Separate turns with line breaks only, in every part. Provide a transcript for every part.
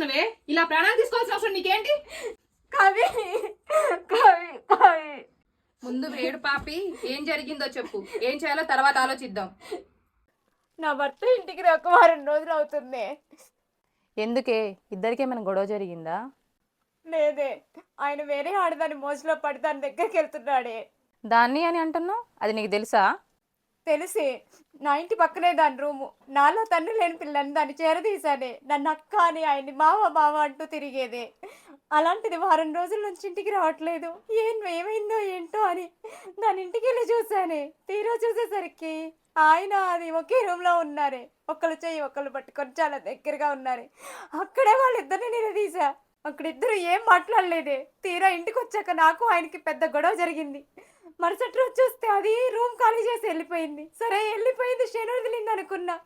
చేస్తున్నావే? ఇలా ప్రాణాలు తీసుకోవాల్సిన అవసరం నీకేంటి?
కవి కవి కవి.
ముందు వేడు పాపి ఏం జరిగిందో చెప్పు. ఏం చేయాలో తర్వాత ఆలోచిద్దాం.
నా భర్త ఇంటికి రాక వారం రోజులు అవుతుంది.
ఎందుకే? ఇద్దరికి ఏమైనా గొడవ జరిగిందా?
లేదే. ఆయన వేరే ఆడదాని మోజులో పడి దాని దగ్గరికి వెళ్తున్నాడే.
దాన్ని అని అంటున్నావు? అది నీకు తెలుసా?
తెలిసి నా ఇంటి పక్కనే దాని రూము. నాలో తండ్రి లేని పిల్లని దాన్ని చేరదీశానే. నన్ను అక్క అని ఆయన్ని మావ మావ అంటూ తిరిగేదే. అలాంటిది వారం రోజుల నుంచి ఇంటికి రావట్లేదు. ఏం ఏమైందో ఏంటో అని దాని ఇంటికి వెళ్ళి చూశానే. తీరా చూసేసరికి ఆయన అది ఒకే రూమ్లో ఉన్నారే. ఒకళ్ళు చెయ్యి ఒకళ్ళు పట్టుకొని చాలా దగ్గరగా ఉన్నారే. అక్కడే వాళ్ళిద్దరిని నిలదీశా. అక్కడిద్దరు ఏం మాట్లాడలేదే. తీరా ఇంటికి వచ్చాక నాకు ఆయనకి పెద్ద గొడవ జరిగింది. మరుసటి రోజు చూస్తే అది రూమ్ ఖాళీ చేసి వెళ్ళిపోయింది. సరే వెళ్ళిపోయింది శని వదిలింది అనుకున్నా.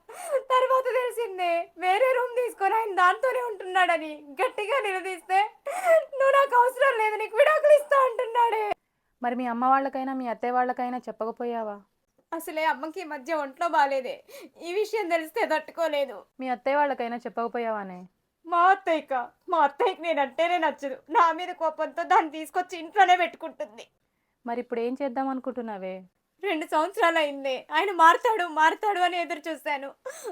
తర్వాత తెలిసిందే వేరే రూమ్ తీసుకొని ఆయన దాంతోనే ఉంటున్నాడని. గట్టిగా నిలదీస్తే నువ్వు నాకు అవసరం లేదు నీకు విడాకులు ఇస్తా అంటున్నాడే.
మరి మీ అమ్మ వాళ్ళకైనా మీ అత్తయ్య వాళ్ళకైనా చెప్పకపోయావా?
అసలే అమ్మకి ఈ మధ్య ఒంట్లో బాగాలేదే ఈ విషయం తెలిస్తే తట్టుకోలేదు.
మీ అత్తయ్య వాళ్ళకైనా చెప్పకపోయావానే?
మా అత్తయ్యక మా అత్తయ్యకి నేనంటేనే నచ్చదు. నా మీద కోపంతో దాన్ని తీసుకొచ్చి ఇంట్లోనే పెట్టుకుంటుంది.
మరి ఇప్పుడు ఏం చేద్దాం అనుకుంటున్నావే?
రెండు సంవత్సరాలు అయింది ఆయన మారుతాడు మారుతాడు అని ఎదురు చూశాను.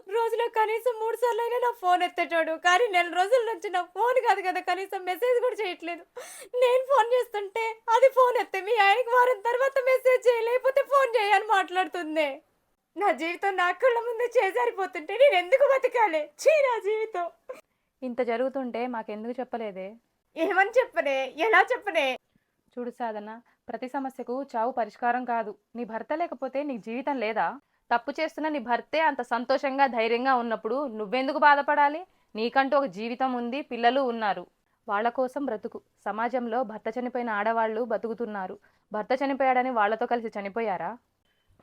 రోజులో కనీసం మూడు సార్లు అయినా నా ఫోన్ ఎత్తేటాడు. కానీ నెల రోజుల నుంచి నా ఫోన్ కాదు కదా కనీసం మెసేజ్ కూడా చేయట్లేదు. నేను ఫోన్ చేస్తుంటే అది ఫోన్ ఎత్తే మీ ఆయనకి వారం తర్వాత మెసేజ్ చేయ లేకపోతే ఫోన్ చేయని మాట్లాడుతుంది. నా జీవితం నా కళ్ళ ముందు చేజారిపోతుంటే నేను ఎందుకు బతకాలి? చీ నా జీవితం.
ఇంత జరుగుతుంటే మాకెందుకు చెప్పలేదే?
ఏమని చెప్పనే? ఎలా చెప్పనే?
చూడు సాధన ప్రతి సమస్యకు చావు పరిష్కారం కాదు. నీ భర్త లేకపోతే నీకు జీవితం లేదా? తప్పు చేస్తున్న నీ భర్తే అంత సంతోషంగా ధైర్యంగా ఉన్నప్పుడు నువ్వెందుకు బాధపడాలి? నీకంటూ ఒక జీవితం ఉంది పిల్లలు ఉన్నారు. వాళ్ళ కోసం బ్రతుకు. సమాజంలో భర్త చనిపోయిన ఆడవాళ్ళు బతుకుతున్నారు. భర్త చనిపోయాడని వాళ్ళతో కలిసి చనిపోయారా?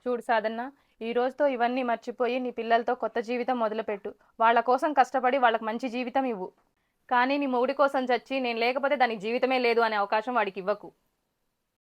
చూడు సాధన్న ఈ రోజుతో ఇవన్నీ మర్చిపోయి నీ పిల్లలతో కొత్త జీవితం మొదలుపెట్టు. వాళ్ళ కోసం కష్టపడి వాళ్ళకి మంచి జీవితం ఇవ్వు. కానీ నీ మొగుడి కోసం చచ్చి నేను లేకపోతే దానికి జీవితమే లేదు అనే అవకాశం వాడికి ఇవ్వకు.